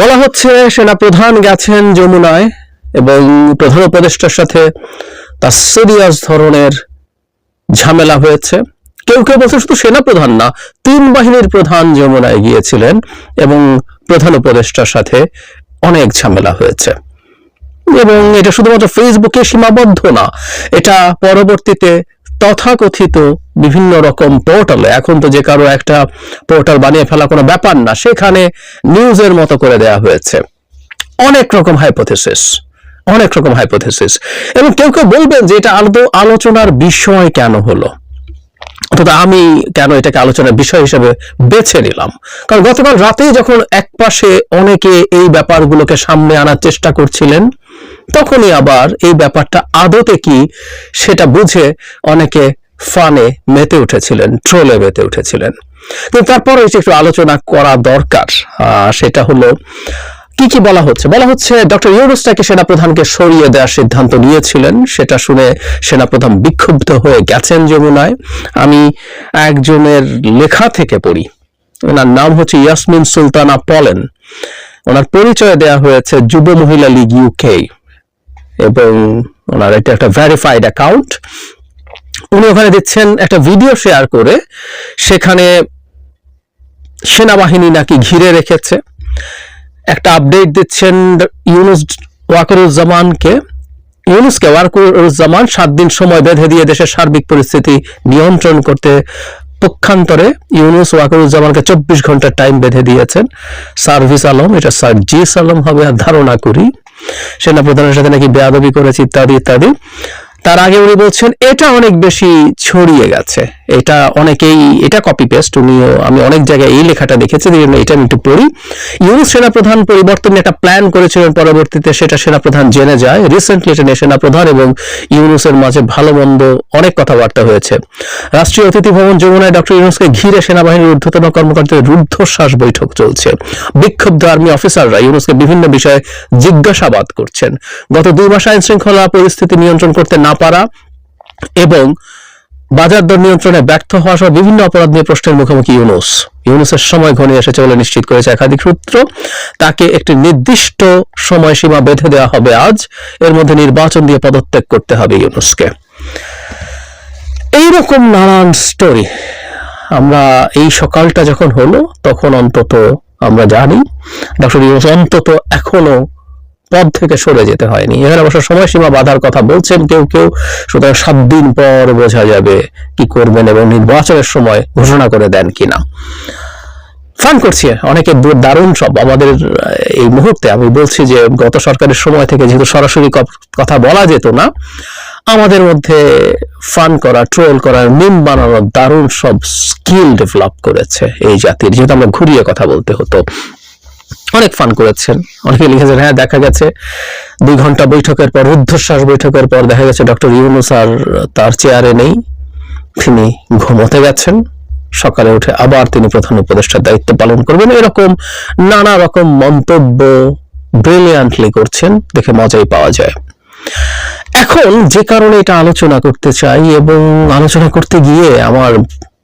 বলা হচ্ছে সেনা প্রধান গেছেন যমুনায় এবং প্রধান উপদেষ্টার সাথে তার সিরিয়াস ধরনের ঝামেলা হয়েছে। কেউ কেউ বলছে শুধু সেনা প্রধান না, তিন বাহিনীর প্রধান যমুনায় গিয়েছিলেন এবং প্রধান উপদেষ্টার সাথে অনেক ঝামেলা হয়েছে। এবং এটা শুধুমাত্র ফেসবুকে সীমাবদ্ধ না, এটা পরবর্তীতে তথাকথিত বিভিন্ন রকম পোর্টালে এখন তো যে কারও একটা পোর্টাল বানিয়ে ফেলা কোনো ব্যাপার না, সেখানে নিউজের মতো করে দেয়া হয়েছে। অনেক রকম হাইপোথেসিস অনেক রকম হাইপোথেসিস এবং কেউ কেউ বলবেন যে এটা আদৌ আলোচনার বিষয় কেন হলো? অর্থাৎ আমি কেন এটাকে আলোচনার বিষয় হিসেবে বেছে নিলাম? কারণ গতকাল রাতেই যখন একপাশে অনেকে এই ব্যাপারগুলোকে সামনে আনার চেষ্টা করছিলেন তখনই আবার এই ব্যাপারটা আদতে কি সেটা বুঝে অনেকে ফানে মেতে উঠেছিলেন, ট্রোলে মেতে উঠেছিলেন। কিন্তু তারপরে একটু আলোচনা করা দরকার। সেটা হলো, কি কি বলা হচ্ছে? বলা হচ্ছে, ডক্টর ইউনুসটাকে সেনাপ্রধানকে সরিয়ে দেওয়ার সিদ্ধান্ত নিয়েছিলেন। সেটা শুনে সেনাপ্রধান বিক্ষুব্ধ হয়ে গেছেন যমুনায়। আমি একজনের লেখা থেকে পড়ি। ওনার নাম হচ্ছে ইয়াসমিন সুলতানা পলেন। ওনার পরিচয় দেয়া হয়েছে যুব মহিলা লীগ ইউকে এবং ওনার এটা একটা ভেরিফাইড অ্যাকাউন্ট উনি ওখানে দিচ্ছেন একটা ভিডিও শেয়ার করে, সেখানে সেনাবাহিনী নাকি ঘিরে রেখেছে। একটা আপডেট দিচ্ছেন ইউনুস ওয়াকরুজ্জামানকে। ইউনুসকে ওয়াকরুজ্জামান সাত দিন সময় বেঁধে দিয়ে দেশের সার্বিক পরিস্থিতি নিয়ন্ত্রণ করতে পক্ষান্তরে ইউনুস ওয়াকরুজ্জামানকে চব্বিশ ঘণ্টার টাইম বেঁধে দিয়েছেন। সার্ভিস আলম, এটা স্যার জিস আলম হবে, আর ধারণা করি সেনাপ্রধানের সাথে নাকি বেয়াদবি করেছে ইত্যাদি ইত্যাদি। তার আগে উনি বলছেন, এটা অনেক বেশি ছড়িয়ে গেছে। এটা অনেকেই, এটা কপি পেস্ট উনিও, আমি অনেক জায়গায় এই লেখাটা দেখেছি, এই জন্য এটা আমি একটু পড়ি। ইউনুস সেনাপ্রধান পরিবর্তনের একটা প্ল্যান করেছিলেন পরবর্তীতে, সেটা সেনাপ্রধান জেনে যায়। রিসেন্টলি এটা নিয়ে সেনাপ্রধান এবং ইউনুসের মাঝে ভালো মন্দ অনেক কথাবার্তা হয়েছে। রাষ্ট্রীয় অতিথি ভবন যমুনায় ডক্টর ইউনুসকে ঘিরে সেনাবাহিনীর ঊর্ধ্বতন কর্মকর্তাদের রুদ্ধশ্বাস বৈঠক চলছে। বিক্ষুব্ধ আর্মি অফিসাররা ইউনুসকে বিভিন্ন বিষয়ে জিজ্ঞাসাবাদ করছেন। গত দুই মাস আইন শৃঙ্খলা পরিস্থিতি নিয়ন্ত্রণ করতে না পারা এবং বাজার দর নিয়ন্ত্রণে ব্যর্থ হওয়া সহ বিভিন্ন অপরাধ নিয়ে প্রশ্নের মুখোমুখি ইউনুস। ইউনুসের সময় ঘনিয়ে এসেছে বলে নিশ্চিত করেছে একাধিক সূত্র। তাকে একটি নির্দিষ্ট সময়সীমা বেঁধে দেওয়া হবে আজ। এর মধ্যে নির্বাচন দিয়ে পদত্যাগ করতে হবে ইউনুসকে। এইরকম নানান স্টোরি আমরা এই সকালটা যখন হলো, তখন অন্তত আমরা জানি ডক্টর ইউনুস অন্তত এখনও পদ থেকে সরে যেতে হয়নি। এখানে অবশ্য সময়সীমা বাধার কথা বলছেন কেউ কেউ, সুতরাং সাত দিন পর বোঝা যাবে কি করবেন এবং নির্বাচনের সময় ঘোষণা করে দেন কিনা। ফান করছি, অনেকে দারুণ সব আমাদের এই মুহূর্তে আমি বলছি যে গত সরকারের সময় থেকে যেহেতু সরাসরি কথা বলা যেত না, আমাদের মধ্যে ফান করা, ট্রোল করা, মিম বানানোর দারুণ সব স্কিল ডেভেলপ করেছে এই জাতির। যেহেতু আমরা ঘুরিয়ে কথা বলতে হতো। অনেক ফান করেছেন। অনেকে লিখেছেন হ্যাঁ দেখা গেছে দুই ঘণ্টা বৈঠকের পর রুদ্ধশ্বাস বৈঠকের পর দেখা গেছে ডক্টর ইউনু স্যার তার চেয়ারে নেই। তিনি ঘুমোতে গেছেন। সকালে উঠে আবার তিনি প্রধান উপদেষ্টার দায়িত্ব পালন করবেন। এরকম নানা রকম মন্তব্য ব্রিলিয়ান্টলি করছেন। দেখে মজাই পাওয়া যায়। এখন যে কারণে এটা আলোচনা করতে চাই এবং আলোচনা করতে গিয়ে আমার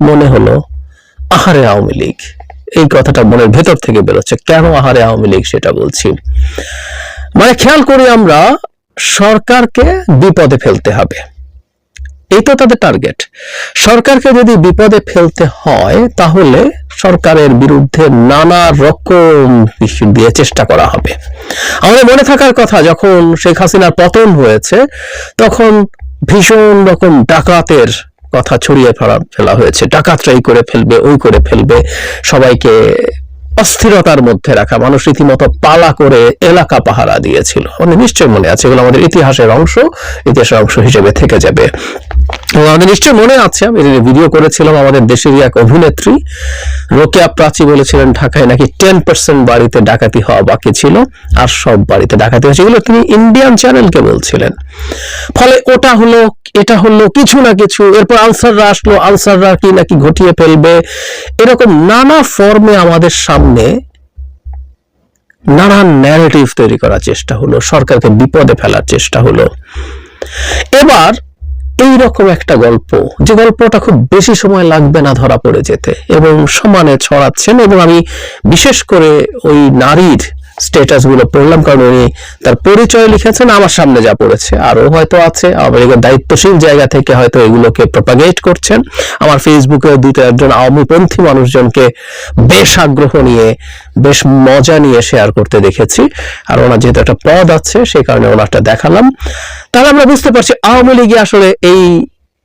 মনে হলো, আহারে আওয়ামী লীগ। এই কথাটা মনের ভেতর থেকে বেরোচ্ছে। কেন আহারে আওয়ামী লীগ সেটা বলছি? মানে খেয়াল করি আমরা, সরকারকে বিপদে ফেলতে হবে। এই তো তাদের টার্গেট সরকারকে যদি বিপদে ফেলতে হয়, তাহলে সরকারের বিরুদ্ধে নানা রকম দিয়ে চেষ্টা করা হবে। আমাদের মনে থাকার কথা, যখন শেখ হাসিনার পতন হয়েছে, তখন ভীষণ রকম ডাকাতের কথা ছড়িয়ে ফেলা ফেলা হয়েছে। এই করে ফেলবে ওই করে ফেলবে। সবাইকে অস্থিরতার মধ্যে রাখা। মানুষ রীতিমতো পালা করে এলাকা পাহারা দিয়েছিল। মানে নিশ্চয় মনে আছে, এগুলো আমাদের ইতিহাসের অংশ ইতিহাসের অংশ হিসেবে থেকে যাবে। আমাদের নিশ্চয়ই মনে আছে, আমি ভিডিও করেছিলাম আমাদের দেশেরই এক অভিনেত্রী, রোকেয়া প্রাচী বলেছিলেন ঢাকায় নাকি টেন পার্সেন্ট বাড়িতে ডাকাতি হওয়া বাকি ছিল, আর সব বাড়িতে ডাকাতি হয়েছে। এগুলো তিনি ইন্ডিয়ান চ্যানেলকে বলছিলেন। ফলে ওটা হলো, এটা হলো কিছু না কিছু, এরপর আনসাররা আসলো, আনসাররা কি নাকি ঘটিয়ে ফেলবে, এরকম নানা ফর্মে আমাদের সামনে নানান ন্যারেটিভ তৈরি করার চেষ্টা হলো, সরকারকে বিপদে ফেলার চেষ্টা হলো। এবার এই রকম একটা গল্প, যে গল্পটা খুব বেশি সময় লাগবে না ধরা পড়ে যেতে এবং সমানে ছড়াচ্ছেন এবং আমি বিশেষ করে ওই নারীর স্টেটাসগুলো পড়লাম, কারণ উনি তার পরিচয় লিখেছেন, আমার সামনে যা পড়েছে আরও হয়তো আছে। আওয়ামী দায়িত্বশীল জায়গা থেকে হয়তো এগুলোকে প্রপাগেট করছেন। আমার ফেসবুকে দুটো একজন আওয়ামীপন্থী মানুষজনকে বেশ আগ্রহ নিয়ে, বেশ মজা নিয়ে শেয়ার করতে দেখেছি। আর ওনার যেহেতু একটা পদ আছে সেই কারণে ওনারটা দেখালাম। তাহলে আমরা বুঝতে পারছি আওয়ামী লীগে আসলে এই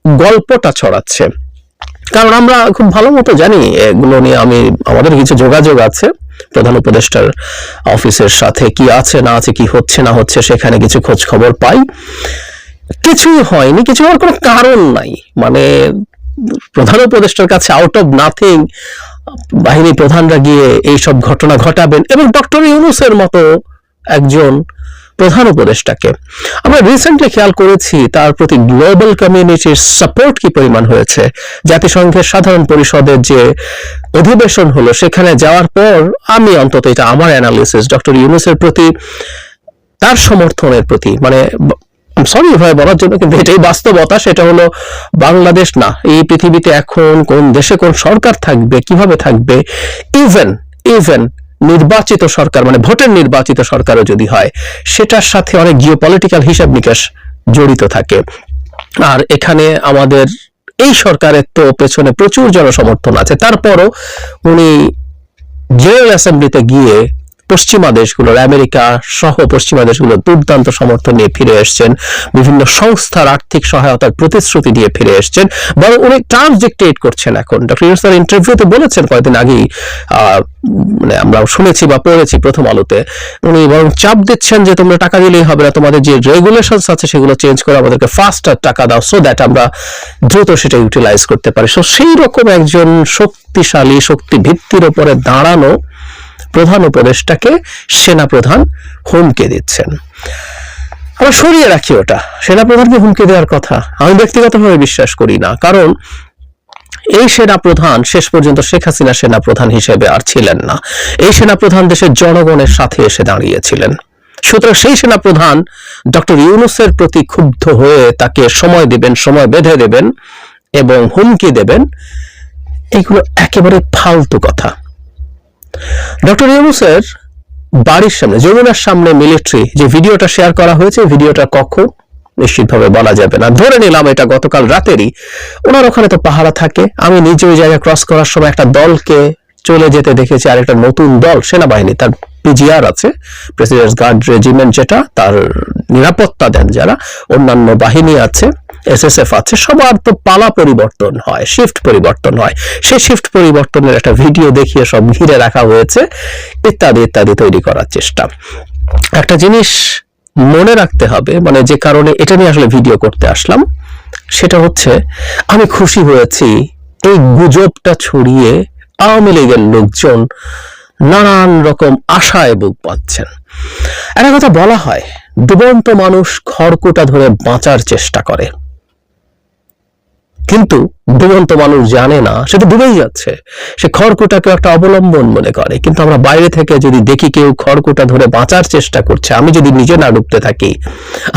গল্পটা ছড়াচ্ছে। কারণ আমরা খুব ভালো মতো জানি, এগুলো নিয়ে আমি, আমাদের কিছু যোগাযোগ আছে। প্রধান উপদেষ্টার অফিসের সাথে কি আছে, না আছে, কি হচ্ছে, না হচ্ছে, সেখানে কিছু খোঁজ খবর পাই। কিছুই হয়নি, কিছু হওয়ার কোনো কারণ নাই। মানে প্রধান উপদেষ্টার কাছে আউট অফ নাথিং বাহিনী প্রধানরা গিয়ে এইসব ঘটনা ঘটাবেন এবং ডক্টর ইউনুসের মতো একজন প্রধান উপদেষ্টাকে। আমরা রিসেন্টলি খেয়াল করেছি তার প্রতি গ্লোবাল কমিউনিটির সাপোর্ট কি পরিমাণ হয়েছে। জাতিসংঘের সাধারণ পরিষদের যে অধিবেশন হলো, সেখানে যাওয়ার পর আমি অন্তত এটা আমার অ্যানালিসিস ডক্টর ইউনুসের প্রতি, তার সমর্থনের প্রতি মানে সরি ভাই বলার জন্য, কিন্তু এটাই বাস্তবতা, সেটা হলো বাংলাদেশ না, এই পৃথিবীতে এখন কোন দেশে কোন সরকার থাকবে, কীভাবে থাকবে ইভেন ইভেন নির্বাচিত সরকার মানে ভোটের নির্বাচিত সরকারও যদি হয়, সেটার সাথে অনেক জিও পলিটিক্যাল হিসাব নিকাশ জড়িত থাকে। আর এখানে আমাদের এই সরকারের তো পেছনে প্রচুর জনসমর্থন আছে। তারপরও উনি জেনারেল অ্যাসেম্বলিতে গিয়ে পশ্চিমা দেশগুলোর, আমেরিকা সহ পশ্চিমা দেশগুলোর দুর্দান্ত সমর্থন নিয়ে ফিরে এসছেন। বিভিন্ন সংস্থার আর্থিক সহায়তার প্রতিশ্রুতি দিয়ে ফিরে এসছেন। বরং উনি টার্মস ডিক্টেট করছেন এখন। ডক্টর ইন্টারভিউতে বলেছেন কয়েকদিন আগেই মানে আমরা শুনেছি বা পড়েছি প্রথম আলোতে। উনি বরং চাপ দিচ্ছেন যে তোমরা টাকা দিলেই হবে না, তোমাদের যে রেগুলেশনস আছে সেগুলো চেঞ্জ করে আমাদেরকে ফাস্টার টাকা দাও সো দ্যাট আমরা দ্রুত সেটা ইউটিলাইজ করতে পারি। সো সেই রকম একজন শক্তিশালী শক্তি ভিত্তির উপরে দাঁড়ানো প্রধান উপদেষ্টাকে সেনাপ্রধান হুমকে দিচ্ছেন। আমরা সরিয়ে রাখি ওটা। সেনাপ্রধানকে হুমকি দেওয়ার কথা আমি ব্যক্তিগতভাবে বিশ্বাস করি না। কারণ এই সেনাপ্রধান শেষ পর্যন্ত শেখ হাসিনা সেনাপ্রধান হিসেবে আর ছিলেন না। এই সেনাপ্রধান দেশের জনগণের সাথে এসে দাঁড়িয়েছিলেন। সুতরাং সেই সেনাপ্রধান ডক্টর ইউনুসের প্রতি ক্ষুব্ধ হয়ে তাকে সময় দেবেন, সময় বেঁধে দেবেন এবং হুমকি দেবেন, এগুলো একেবারে ফালতু কথা। ডক্টর ইউনুসের বাড়ির সামনে, যমুনার সামনে মিলিটারি যে ভিডিওটা শেয়ার করা হয়েছে, ভিডিওটা কখন? নিশ্চিতভাবে বলা যাবে না। ধরে নিলাম এটা গতকাল রাতেরই। ওনার ওখানে তো পাহারা থাকে। আমি নিজে ওই জায়গায় ক্রস করার সময় একটা দলকে চলে যেতে দেখেছি, আর একটা নতুন দল, সেনাবাহিনী, তার পিজিআর আছে প্রেসিডেন্ট গার্ড রেজিমেন্ট যেটা, তার নিরাপত্তা দেন যারা। অন্যান্য বাহিনী আছে। এসএসএফ আছে, সবার তো পালা পরিবর্তন হয় শিফট পরিবর্তন হয়। সেই শিফট পরিবর্তনের একটা ভিডিও দেখিয়ে সব ঘিরে রাখা হয়েছে, ইত্যাদি ইত্যাদি তৈরি করার চেষ্টা। একটা জিনিস মনে রাখতে হবে মানে যে কারণে এটা নিয়ে আসলে ভিডিও করতে আসলাম, সেটা হচ্ছে আমি খুশি হয়েছি এই গুজবটা ছড়িয়ে আওয়ামী লীগের লোকজন নানান রকম আশায় বুক পাচ্ছেন একটা কথা বলা হয়, ডুবন্ত মানুষ খড়কুটা ধরে বাঁচার চেষ্টা করে। কিন্তু ডুবন্ত মানুষ জানে না সেটা ডুবেই যাচ্ছে। সে খড়কুটাকে একটা অবলম্বন মনে করে। কিন্তু আমরা বাইরে থেকে যদি দেখি কেউ খড়কুটা ধরে বাঁচার চেষ্টা করছে, আমি যদি নিজে না ডুবতে থাকি,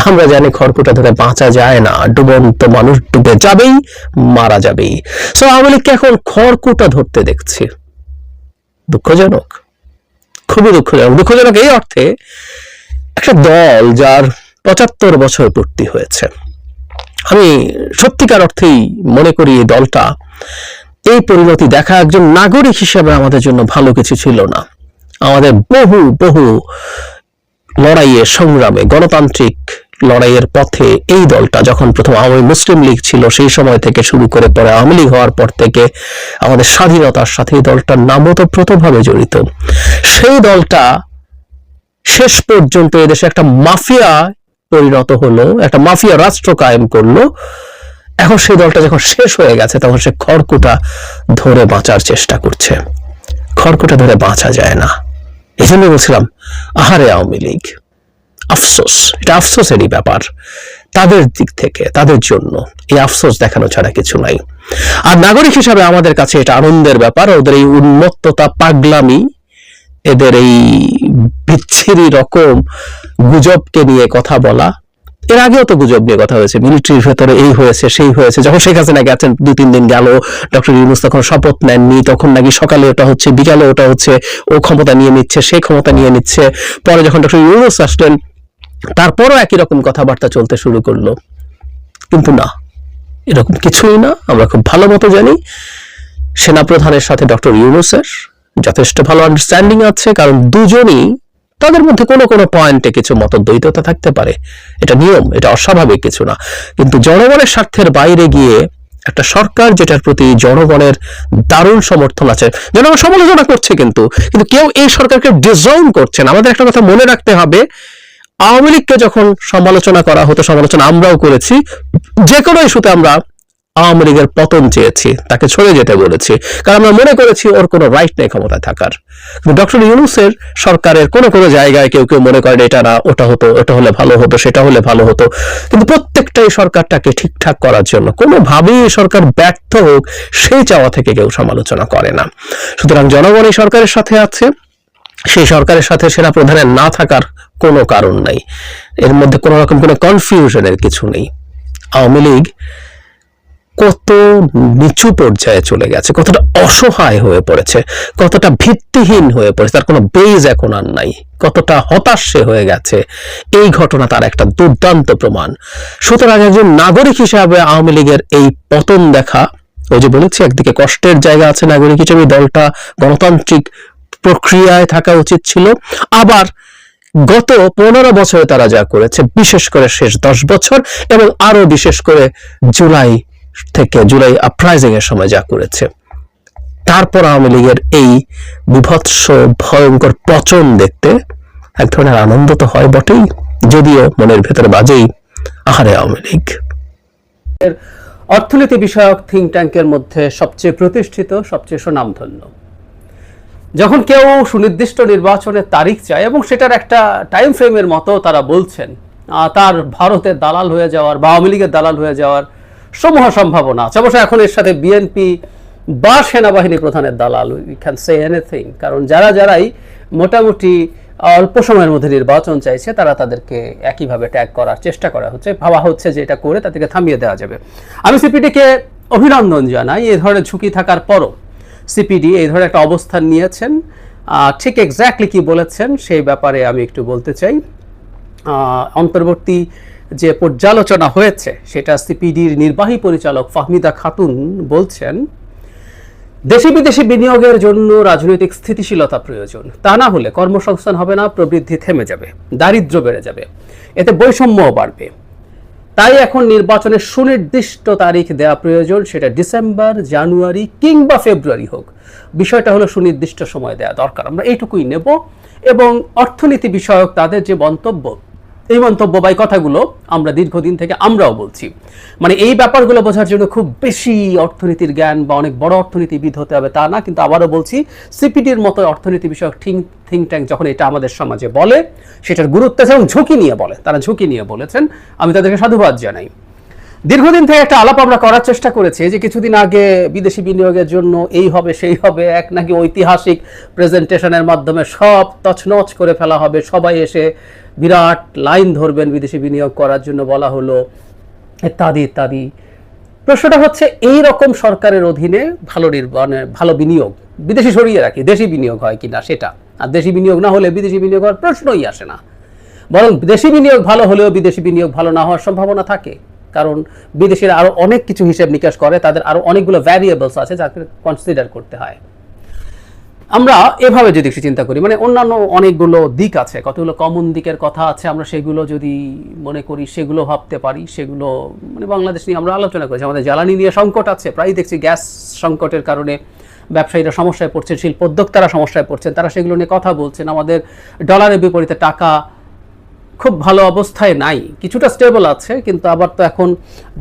আমরা জানি খড়কুটা ধরে বাঁচা যায় না। ডুবন্ত মানুষ ডুবে যাবেই, মারা যাবেই। সো আওয়ামী লীগকে এখন খড়কুটা ধরতে দেখছি। দুঃখজনক। খুবই দুঃখজনক। দুঃখজনক এই অর্থে একটা দল যার পঁচাত্তর বছর পূর্তি হয়েছে। আমি সত্যিকার অর্থেই মনে করি এই দলটা এই পরিণতি দেখা একজন নাগরিক হিসেবে আমাদের জন্য ভালো কিছু ছিল না। আমাদের বহু বহু লড়াইয়ে সংগ্রামে, গণতান্ত্রিক লড়াইয়ের পথে এই দলটা যখন প্রথম আওয়ামী মুসলিম লীগ ছিল, সেই সময় থেকে শুরু করে পরে আওয়ামী লীগ হওয়ার পর থেকে আমাদের স্বাধীনতার সাথে এই দলটার নাম ওতপ্রোতভাবে জড়িত। সেই দলটা শেষ পর্যন্ত এদেশে একটা মাফিয়া পরিণত হলো, একটা মাফিয়া রাষ্ট্র কায়েম করল। এখন সেই দলটা যখন শেষ হয়ে গেছে, তখন সে খড়কুটা ধরে বাঁচার চেষ্টা করছে। খড়কুটা ধরে বাঁচা যায় না। এই জন্য বলছিলাম, আহারে আওয়ামী লীগ। আফসোস, এটা আফসোসেরই ব্যাপার। তাদের দিক থেকে, তাদের জন্য। এই আফসোস দেখানো ছাড়া কিছু নাই। আর নাগরিক হিসাবে আমাদের কাছে এটা আনন্দের ব্যাপার। ওদের এই উন্মত্ততা, পাগলামি এদের এই বিচ্ছিরি রকম গুজবকে নিয়ে কথা বলা। এর আগেও তো গুজব নিয়ে কথা হয়েছে। মিলিটারির ভেতরে এই হয়েছে, সেই হয়েছে। যখন শেখ হাসিনা গেছেন দু তিন দিন গেল, ডক্টর ইউনুস তখন শপথ নেননি। তখন নাকি সকালে ওটা হচ্ছে, বিকালে ওটা হচ্ছে, ও ক্ষমতা নিয়ে নিচ্ছে, সে ক্ষমতা নিয়ে নিচ্ছে। পরে যখন ডক্টর ইউনুস আসলেন, তারপরও একই রকম কথাবার্তা চলতে শুরু করল। কিন্তু না, এরকম কিছুই না। আমরা খুব ভালো মতো জানি সেনাপ্রধানের সাথে ডক্টর ইউনুসের যথেষ্ট ভালো আন্ডারস্ট্যান্ডিং আছে, কারণ দুজনই তাদের মধ্যে কোনো কোনো পয়েন্টে কিছু মত দ্বৈততা থাকতে পারে। এটা নিয়ম, এটা অস্বাভাবিক কিছু না। কিন্তু জনগণের স্বার্থের বাইরে গিয়ে একটা সরকার যেটার প্রতি জনগণের দারুণ সমর্থন আছে। জনগণ সমালোচনা করছে কিন্তু কিন্তু কেউ এই সরকারকে ডিজাইন করছে না। আমাদের একটা কথা মনে রাখতে হবে, আওয়ামী লীগকে যখন সমালোচনা করা হতো, সমালোচনা আমরাও করেছি, যে কোনো ইস্যুতে আমরা আওয়ামী লীগের পতন চেয়েছি, তাকে ছড়ে যেতে বলেছি। কারণ আমরা মনে করেছি ওর কোনো রাইট নেই ক্ষমতায় থাকার। কিন্তু ডক্টর ইউনুসের সরকারের কোনো কোনো জায়গায় কেউ কেউ মনে করেন এটা না, ওটা হতো এটা হলে ভালো হতো, সেটা হলে ভালো হতো। কিন্তু প্রত্যেকটাই সরকারটাকে ঠিকঠাক করার জন্য, কোনোভাবেই সরকার ব্যর্থ হোক, সেই চাওয়া থেকে কেউ সমালোচনা করে না। সুতরাং জনগণ এই সরকারের সাথে আছে, সেই সরকারের সাথে সেনা প্রধানের না থাকার কোনো কারণ নাই। এর মধ্যে কোনো রকম কোনো কনফিউশনের কিছু নেই। আওয়ামী লীগ কত নিচু পর্যায়ে চলে গেছে, কতটা অসহায় হয়ে পড়েছে, কতটা ভিত্তিহীন হয়ে পড়েছে, তার কোনো বেজ এখন আর নাই, কতটা হতাশে হয়ে গেছে, এই ঘটনা তার একটা দুর্দান্ত প্রমাণ। সুতরাং একজন নাগরিক হিসাবে আওয়ামী লীগের এই পতন দেখা, ওই যে বলেছি, একদিকে কষ্টের জায়গা আছে নাগরিক হিসেবে, দলটা গণতান্ত্রিক প্রক্রিয়ায় থাকা উচিত ছিল, আবার গত পনেরো বছরে তারা যা করেছে, বিশেষ করে শেষ দশ বছর এবং আরও বিশেষ করে জুলাই থেকে জুলাই আপরাইজিং এর সময় যা করেছে। তারপর আওয়ামী লীগের এই বিভৎস, ভয়ঙ্কর পচন দেখতে এক ধরনের আনন্দ তো হয় বটেই, যদিও মনের ভেতরে বাজেই, আহারে আওয়ামী লীগ। অর্থনীতি বিষয়ক থিঙ্ক ট্যাঙ্কের মধ্যে সবচেয়ে প্রতিষ্ঠিত, সবচেয়ে সুনামধন্য। যখন কেউ সুনির্দিষ্ট নির্বাচনের তারিখ চায়, এবং সেটার একটা টাইম ফ্রেমের মতো তারা বলছেন তার ভারতের দালাল হয়ে যাওয়ার বা আওয়ামী লীগের দালাল হয়ে যাওয়ার সমূহ সম্ভাবনা আছে। অবশ্য এখন এর সাথে বিএনপি বা সেনাবাহিনী প্রধানের দালাল উই ক্যান সে এনিথিং কারণ যারা যারাই মোটামুটি অল্প সময়ের মধ্যে নির্বাচন চাইছে, তারা তাদেরকে একইভাবে ট্যাগ করার চেষ্টা করা হচ্ছে। ভাবা হচ্ছে যে এটা করে তাদেরকে থামিয়ে দেওয়া যাবে। আমি সিপিডিকে অভিনন্দন জানাই এই ধরনের ঝুঁকি থাকার পরও সিপিডি এই ধরনের একটা অবস্থান নিয়েছেন। ঠিক এক্স্যাক্টলি কি বলেছেন, সেই ব্যাপারে আমি একটু বলতে চাই। অন্তর্বর্তী যে পর্যালোচনা হয়েছে, সেটা সিপিডির নির্বাহী পরিচালক ফাহমিদা খাতুন বলছেন, দেশি বিদেশি বিনিয়োগের জন্য রাজনৈতিক স্থিতিশীলতা প্রয়োজন। তা না হলে কর্মসংস্থান হবে না, প্রবৃদ্ধি থেমে যাবে, দারিদ্র্য বেড়ে যাবে, এতে বৈষম্যও বাড়বে। তাই এখন নির্বাচনের সুনির্দিষ্ট তারিখ দেওয়া প্রয়োজন, সেটা ডিসেম্বর, জানুয়ারি কিংবা ফেব্রুয়ারি হোক। বিষয়টা হলো সুনির্দিষ্ট সময় দেওয়া দরকার। আমরা এইটুকুই নেব এবং অর্থনীতি বিষয়ক তাদের যে মন্তব্য এই মন্তব্য বা এই কথাগুলো আমরা দীর্ঘদিন থেকে আমরাও বলছি। মানে এই ব্যাপারগুলো বোঝার জন্য খুব বেশি অর্থনীতির জ্ঞান বা অনেক বড় অর্থনীতিবিদ হতে হবে তা না, কিন্তু আবারও বলছি, সিপিডির মতো অর্থনীতি বিষয়ক থিঙ্ক থিঙ্ক ট্যাঙ্ক যখন এটা আমাদের সমাজে বলে, সেটার গুরুত্ব এবং ঝুঁকি নিয়ে বলে, তারা ঝুঁকি নিয়ে বলেছেন। আমি তাদেরকে সাধুবাদ জানাই। দীর্ঘদিন থেকে একটা আলাপ আমরা করার চেষ্টা করেছি যে কিছুদিন আগে বিদেশি বিনিয়োগের জন্য এই হবে, সেই হবে, এক নাকি ঐতিহাসিক প্রেজেন্টেশনের মাধ্যমে সব তছনছ করে ফেলা হবে। সবাই এসে বিরাট লাইন ধরবেন বিদেশি বিনিয়োগ করার জন্য বলা হলো। ইত্যাদি ইত্যাদি। প্রশ্নটা হচ্ছে, এই রকম সরকারের অধীনে ভালো নির- মানে ভালো বিনিয়োগ, বিদেশি সরিয়ে রাখি, দেশি বিনিয়োগ হয় কিনা সেটা? আর দেশি বিনিয়োগ না হলে বিদেশি বিনিয়োগ হওয়ার প্রশ্নই আসে না। বরং দেশি বিনিয়োগ ভালো হলেও বিদেশি বিনিয়োগ ভালো না হওয়ার সম্ভাবনা থাকে। কারণ বিদেশিরা আরও অনেক কিছু হিসেব নিকাশ করে, তাদের আরও অনেকগুলো ভ্যারিয়েবলস আছে যাকে কনসিডার করতে হয়। আমরা এভাবে যদি একটু চিন্তা করি মানে অন্যান্য অনেকগুলো দিক আছে, কতগুলো কমন দিকের কথা আছে, আমরা সেগুলো যদি মনে করি, সেগুলো ভাবতে পারি, সেগুলো মানে বাংলাদেশ নিয়ে আমরা আলোচনা করেছি, আমাদের জ্বালানি নিয়ে সংকট আছে প্রায় দেখছি গ্যাস সংকটের কারণে ব্যবসায়ীরা সমস্যায় পড়ছেন, শিল্পোদ্যোক্তারা সমস্যায় পড়ছেন, তারা সেগুলো নিয়ে কথা বলছেন, আমাদের ডলারের বিপরীতে টাকা খুব ভালো অবস্থায় নাই। কিছুটা স্টেবল আছে, কিন্তু আবার তো এখন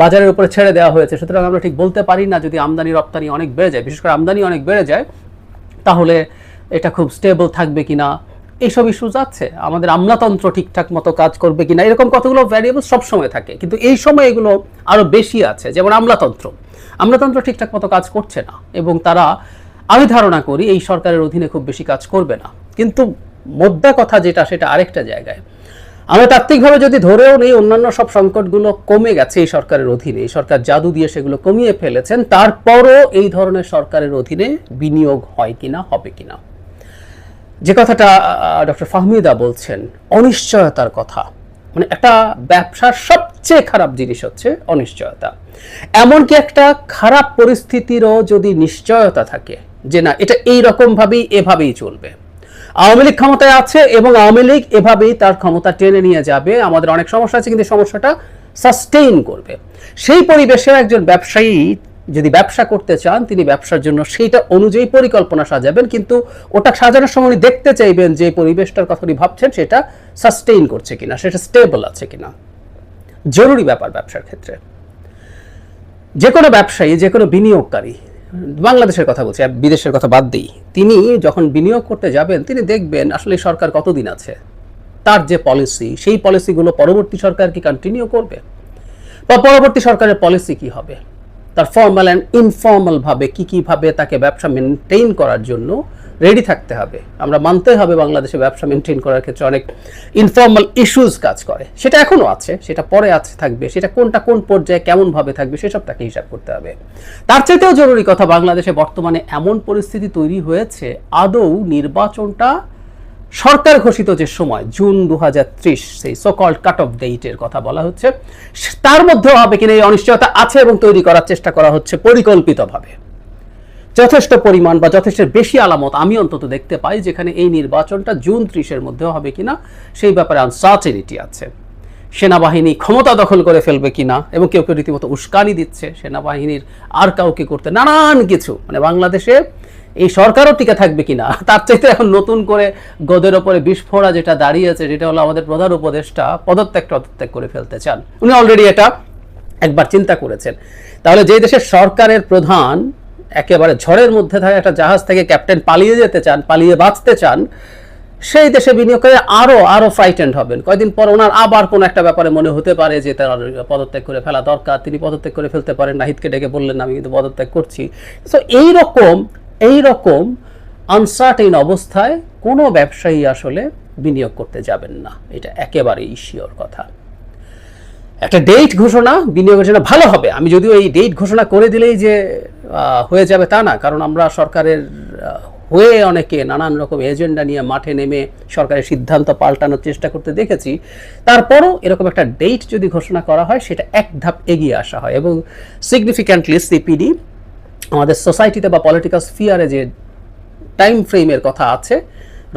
বাজারের উপরে ছেড়ে দেওয়া হয়েছে। সুতরাং আমরা ঠিক বলতে পারি না যদি আমদানি রপ্তানি অনেক বেড়ে যায়। বিশেষ করে আমদানি অনেক বেড়ে যায়, তাহলে এটা খুব স্টেবল থাকবে কিনা? এইসব ইস্যুজ আছে। আমাদের আমলাতন্ত্র ঠিকঠাক মতো কাজ করবে কিনা? এরকম কতগুলো ভ্যারিয়েবল সবসময় থাকে। কিন্তু এই সময় এগুলো আরও বেশি আছে, যেমন আমলাতন্ত্র। আমলাতন্ত্র ঠিকঠাক মতো কাজ করছে না, এবং তারা, আমি ধারণা করি, এই সরকারের অধীনে খুব বেশি কাজ করবে না। কিন্তু মোদ্দা কথা যেটা, সেটা আরেকটা জায়গায়। আমরা তাত্ত্বিকভাবে যদি ধরেও নেই, অন্যান্য সব সংকটগুলো কমে গেছে এই সরকারের অধীনে, এই সরকার জাদু দিয়ে সেগুলো কমিয়ে ফেলেছেন, তারপরও এই ধরনের সরকারের অধীনে বিনিয়োগ হয় কিনা, হবে কিনা? যে কথাটা ডক্টর ফাহমিদা বলছেন, অনিশ্চয়তার কথা। মানে একটা ব্যবসার সবচেয়ে খারাপ জিনিস হচ্ছে অনিশ্চয়তা। এমনকি একটা খারাপ পরিস্থিতিরও যদি নিশ্চয়তা থাকে, যে না, এটা এই রকম ভাবেই এভাবেই চলবে। আওয়ামী লীগ ক্ষমতায় আছে এবং আওয়ামী লীগ এভাবেই তার ক্ষমতা টেনে নিয়ে যাবে। আমাদের অনেক সমস্যা আছে, কিন্তু সমস্যাটা সাস্টেইন করবে। সেই পরিবেশে একজন ব্যবসায়ী যদি ব্যবসা করতে চান, তিনি ব্যবসার জন্য সেইটা অনুযায়ী পরিকল্পনা সাজাবেন, কিন্তু ওটা সাজানোর সময় দেখতে চাইবেন যে পরিবেশটার কথা উনি ভাবছেন, সেটা সাস্টেইন করছে কিনা, সেটা স্টেবল আছে কিনা। জরুরি ব্যাপার ব্যবসার ক্ষেত্রে। যে কোনো ব্যবসায়ী, যে কোনো বিনিয়োগকারী বাংলাদেশের কথা বলছি বিদেশের কথা বাদ দিই। তিনি যখন বিনিয়োগ করতে যাবেন, তিনি দেখবেন আসলে সরকার কতদিন আছে। তার যে পলিসি, সেই পলিসিগুলো পরবর্তী সরকার কি কন্টিনিউ করবে? বা পরবর্তী সরকারের পলিসি কি হবে? তার ফর্মাল অ্যান্ড ইনফর্মালভাবে কী কীভাবে তাকে ব্যবসা মেনটেন করার জন্য রেডি থাকতে হবে। আমরা মানতে হবে বাংলাদেশে ব্যবসা মেনটেন করার ক্ষেত্রে অনেক ইনফর্মাল ইস্যুস কাজ করে। সেটা এখনও আছে, সেটা পরে আছে থাকবে, সেটা কোনটা কোন পর্যায়ে কেমন ভাবে থাকবে সেসব তাকে হিসাব করতে হবে। তার চাইতেও জরুরি কথা, বাংলাদেশে বর্তমানে এমন পরিস্থিতি তৈরি হয়েছে, আদৌ নির্বাচনটা সরকার ঘোষিত যে সময়, জুন দু হাজার ত্রিশ, সেই সকল কাট অফ ডেটের কথা বলা হচ্ছে, তার মধ্যেও হবে কিনা এই অনিশ্চয়তা আছে এবং তৈরি করার চেষ্টা করা হচ্ছে পরিকল্পিতভাবে। যথেষ্ট পরিমাণ বা যথেষ্ট বেশি আলামত আমি অন্তত দেখতে পাই যেখানে এই নির্বাচনটা জুন ত্রিশের মধ্যে হবে কিনা, সেই ব্যাপারে আনসার্টেনিটি আছে। সেনাবাহিনী ক্ষমতা দখল করে ফেলবে কিনা এবং কেউ কেউ রীতিমতো উস্কানি দিচ্ছে, সেনাবাহিনীর আর কাউকে করতে নানান কিছু মানে বাংলাদেশে এই সরকারও টিকে থাকবে কিনা, তার চাইতে এখন নতুন করে গদের ওপরে বিস্ফোরা যেটা দাঁড়িয়েছে, যেটা হলো আমাদের প্রধান উপদেষ্টা পদত্যাগ পদত্যাগ করে ফেলতে চান। উনি অলরেডি এটা একবার চিন্তা করেছেন। তাহলে যে দেশের সরকারের প্রধান একেবারে ঝড়ের মধ্যে থাকা একটা জাহাজ থেকে ক্যাপ্টেন পালিয়ে যেতে চান, পালিয়ে বাঁচতে চান, সেই দেশে বিনিয়োগকারী আরও আরও ফ্রাইটেন্ড হবেন। কয়দিন পর ওনার আবার কোন একটা ব্যাপারে মনে হতে পারে যে তার পদত্যাগ করে ফেলা দরকার। তিনি পদত্যাগ করে ফেলতে পারেন নাহিদকে ডেকে বললেন, আমি কিন্তু পদত্যাগ করছি। তো এই রকম এই রকম আনসার্টেন অবস্থায় কোনো ব্যবসায়ী আসলে বিনিয়োগ করতে যাবেন না। এটা একেবারেই শিওর কথা। একটা ডেট ঘোষণা, বিনিয়োগের জন্য ভালো হবে। আমি যদিও এই ডেট ঘোষণা করে দিলেই যে হয়ে যাবে তা না। কারণ আমরা সরকারের হয়ে অনেকে নানান রকম এজেন্ডা নিয়ে মাঠে নেমে সরকারের সিদ্ধান্ত পাল্টানোর চেষ্টা করতে দেখেছি। তারপরও এরকম একটা ডেট যদি ঘোষণা করা হয়, সেটা এক ধাপ এগিয়ে আসা হয় এবং সিগনিফিক্যান্টলি সিপিডি আমাদের সোসাইটিতে বা পলিটিক্যাল স্ফিয়ারে যে টাইম ফ্রেমের কথা আছে,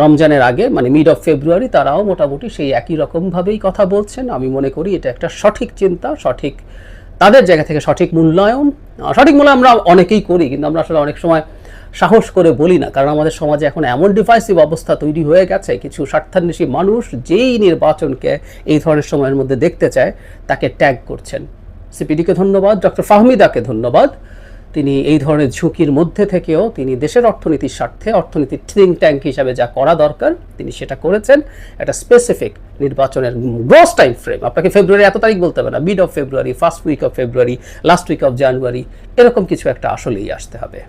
রমজানের আগে মানে মিড অফ ফেব্রুয়ারি তারাও মোটামুটি সেই একই রকমভাবেই কথা বলছেন। আমি মনে করি এটা একটা সঠিক চিন্তা, সঠিক তাদের জায়গা থেকে সঠিক মূল্যায়ন, সঠিক মূল্য আমরা অনেকেই করি, কিন্তু আমরা আসলে অনেক সময় সাহস করে বলি না, কারণ আমাদের সমাজে এখন এমন ডিভাইসিভ অবস্থা তৈরি হয়ে গেছে, কিছু স্বার্থান্বেষী মানুষ যেই নির্বাচনকে এই ধরনের সময়ের মধ্যে দেখতে চায়, তাকে ট্যাগ করছেন। সিপিডিকে ধন্যবাদ ডক্টর ফাহমিদাকে ধন্যবাদ। তিনি এই ধরনের ঝুঁকির মধ্যে থেকেও তিনি দেশের অর্থনীতির স্বার্থে অর্থনীতির থিঙ্ক ট্যাঙ্ক হিসাবে যা করা দরকার, তিনি সেটা করেছেন একটা স্পেসিফিক নির্বাচনের গ্রোস টাইম ফ্রেম আপনাকে ফেব্রুয়ারি এত তারিখ বলতে হবে না mid of February first week of February last week of January এরকম কিছু একটা আসলেই আসতে হবে।